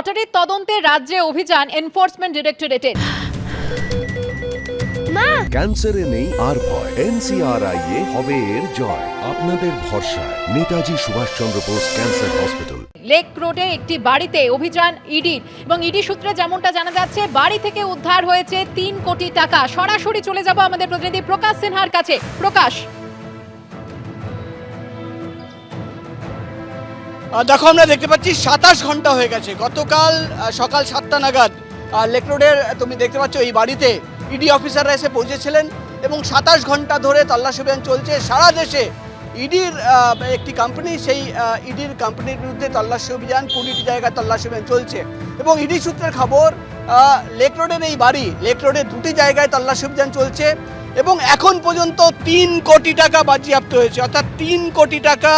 লটারির তদন্তে রাজ্যে অভিযান এনফোর্সমেন্ট ডিরেক্টরেটের। মা! ক্যান্সারে নেই আর ভয়। এনসিআরআই এ হবে এর জয়। আপনাদের ভরসায়। Netaji Subhashchandra Bose cancer hospital. Lake রোডে একটি বাড়িতে অভিযান ইডি এবং ইডি সূত্রে যেমনটা জানা যাচ্ছে বাড়ি থেকে উদ্ধার হয়েছে তিন কোটি টাকা। সরাসরি চলে যাব আমাদের প্রতিনিধি প্রকাশ সিনহার কাছে। প্রকাশ। দেখো, আমরা দেখতে পাচ্ছি সাতাশ ঘণ্টা হয়ে গেছে। গতকাল সকাল সাতটা নাগাদ লেক রোডের তুমি দেখতে পাচ্ছ এই বাড়িতে ইডি অফিসাররা এসে পৌঁছেছিলেন এবং সাতাশ ঘণ্টা ধরে তল্লাশি অভিযান চলছে। সারা দেশে ইডির একটি কোম্পানি সেই ইডির কোম্পানির বিরুদ্ধে তল্লাশি অভিযান, কুড়িটি জায়গায় তল্লাশি অভিযান চলছে। এবং ইডি সূত্রের খবর লেক রোডের এই বাড়ি লেক রোডের দুটি জায়গায় তল্লাশি অভিযান চলছে এবং এখন পর্যন্ত তিন কোটি টাকা বাজেয়াপ্ত হয়েছে। অর্থাৎ তিন কোটি টাকা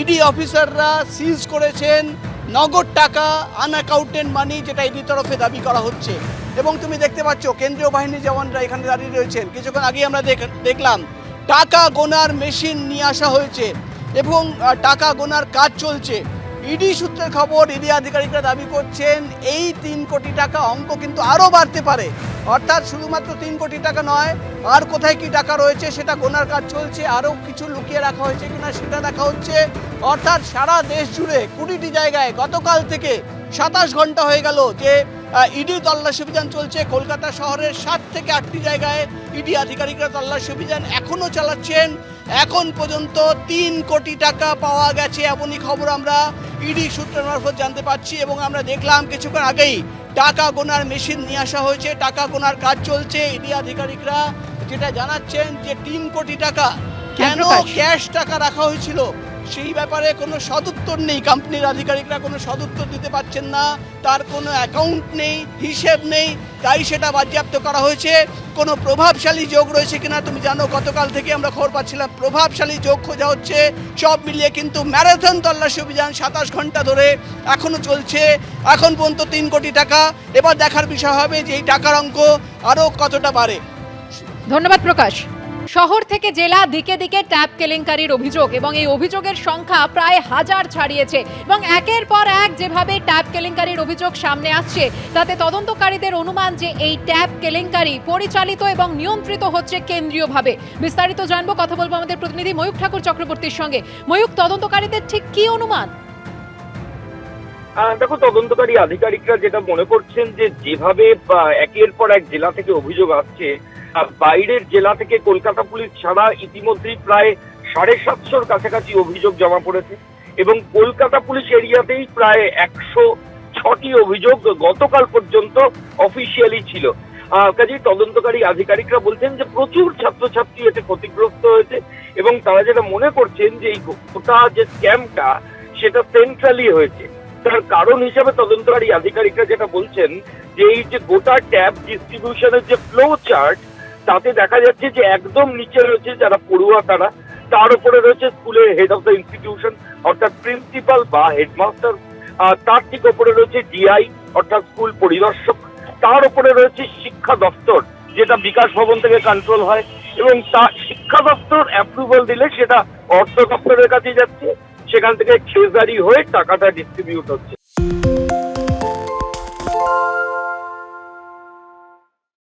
ইডি অফিসাররা সিজ করেছেন নগদ টাকা আনঅ্যাকাউন্টেন্ট মানি যেটা ইডির তরফে দাবি করা হচ্ছে। এবং তুমি দেখতে পাচ্ছ, কেন্দ্রীয় বাহিনীর জওয়ানরা এখানে দাঁড়িয়ে রয়েছেন। কিছুক্ষণ আগেই আমরা দেখলাম, টাকা গোনার মেশিন নিয়ে আসা হয়েছে এবং টাকা গোনার কাজ চলছে। ইডি সূত্রের খবর, ইডি আধিকারিকরা দাবি করছেন, এই তিন কোটি টাকা অঙ্ক কিন্তু আরও বাড়তে পারে। অর্থাৎ শুধুমাত্র তিন কোটি টাকা নয়, আর কোথায় কি টাকা রয়েছে সেটা গোনার কাজ চলছে, আরও কিছু লুকিয়ে রাখা হয়েছে কিনা সেটা দেখা হচ্ছে। অর্থাৎ সারা দেশ জুড়ে কুড়িটি জায়গায় গতকাল থেকে সাতাশ ঘণ্টা হয়ে গেল যে ইডি তল্লাশি অভিযান চলছে। কলকাতা শহরের সাত থেকে আটটি জায়গায় ইডি আধিকারিকরা তল্লাশি অভিযান এখনও চালাচ্ছেন। এখন পর্যন্ত তিন কোটি টাকা পাওয়া গেছে এমনই খবর আমরা ইডি সূত্রের মারফত জানতে পারছি এবং আমরা দেখলাম কিছুক্ষণ আগেই টাকা গোনার মেশিন নিয়ে আসা হয়েছে টাকা গোনার কাজ চলছে। ইডি আধিকারিকরা যেটা জানাচ্ছেন যে তিন কোটি টাকা কেন ক্যাশ টাকা রাখা হয়েছিল? সেই ব্যাপারে কোনো সদুত্তর নেই। কোম্পানির আধিকারিকরা কোনো সদুত্তর দিতে পারছেন না। তার কোনো অ্যাকাউন্ট নেই, হিসেব নেই। তাই সেটা বাজেয়াপ্ত করা হয়েছে। কোনো প্রভাবশালী যোগ রয়েছে কিনা তুমি জানো? গতকাল থেকে আমরা খবর পাচ্ছিলাম, প্রভাবশালী যোগ খোঁজা হচ্ছে। সব মিলিয়ে কিন্তু ম্যারাথন তল্লাশি অভিযান সাতাশ ঘণ্টা ধরে এখনও চলছে। এখন পর্যন্ত তিন কোটি টাকা। এবার দেখার বিষয় হবে যে এই টাকার অঙ্ক আরও কতটা বাড়ে। ধন্যবাদ প্রকাশ। শহর থেকে জেলা দিকে দিকে ট্যাপ কেলেঙ্কারির অভিযোগ এবং এই অভিযোগের সংখ্যা প্রায় হাজার ছাড়িয়েছে এবং একের পর এক যেভাবে ট্যাপ কেলেঙ্কারির অভিযোগ সামনে আসছে, তাতে তদন্তকারীদের অনুমান যে এই ট্যাপ কেলেঙ্কারি পরিচালিত এবং নিয়ন্ত্রিত হচ্ছে কেন্দ্রীয়ভাবে। বিস্তারিত জানব, কথা বলব আমাদের প্রতিনিধি ময়ূক ঠাকুর চক্রবর্তীর সঙ্গে। ময়ূক তদন্তকারীদের ঠিক কি অনুমান? দেখো, তদন্তকারী আধিকারিকরা যেটা মনে করছেন যে যেভাবে একের পর এক জেলা থেকে অভিযোগ আসছে বাইরের জেলা থেকে কলকাতা পুলিশ ছাড়া ইতিমধ্যেই প্রায় সাড়ে সাতশোর কাছাকাছি অভিযোগ জমা পড়েছে এবং কলকাতা পুলিশ এরিয়াতেই প্রায় একশো ছটি অভিযোগ গতকাল পর্যন্ত অফিসিয়ালি ছিল। কাজেই তদন্তকারী আধিকারিকরা বলছেন যে প্রচুর ছাত্রছাত্রী এতে ক্ষতিগ্রস্ত হয়েছে এবং তারা যেটা মনে করছেন যে এই গোটা যে স্ক্যামটা সেটা সেন্ট্রালি হয়েছে। তার কারণ হিসাবে তদন্তকারী আধিকারিকরা যেটা বলছেন যে এই যে গোটা ট্যাব ডিস্ট্রিবিউশনের যে ফ্লো চার্ট তাতে দেখা যাচ্ছে যে একদম নিচে রয়েছে যারা পড়ুয়া তারা, তার উপরে রয়েছে স্কুলের হেড অফ দ্য ইনস্টিটিউশন অর্থাৎ প্রিন্সিপাল বা হেডমাস্টার তার ঠিক উপরে রয়েছে ডিআই অর্থাৎ স্কুল পরিদর্শক, তার উপরে রয়েছে শিক্ষা দপ্তর, যেটা বিকাশ ভবন থেকে কন্ট্রোল হয়, এবং তা শিক্ষা দপ্তর অ্যাপ্রুভাল দিলে সেটা অর্থ দপ্তরের কাছে যাচ্ছে সেখান থেকে ট্রেজারি হয়ে টাকাটা ডিস্ট্রিবিউট হচ্ছে।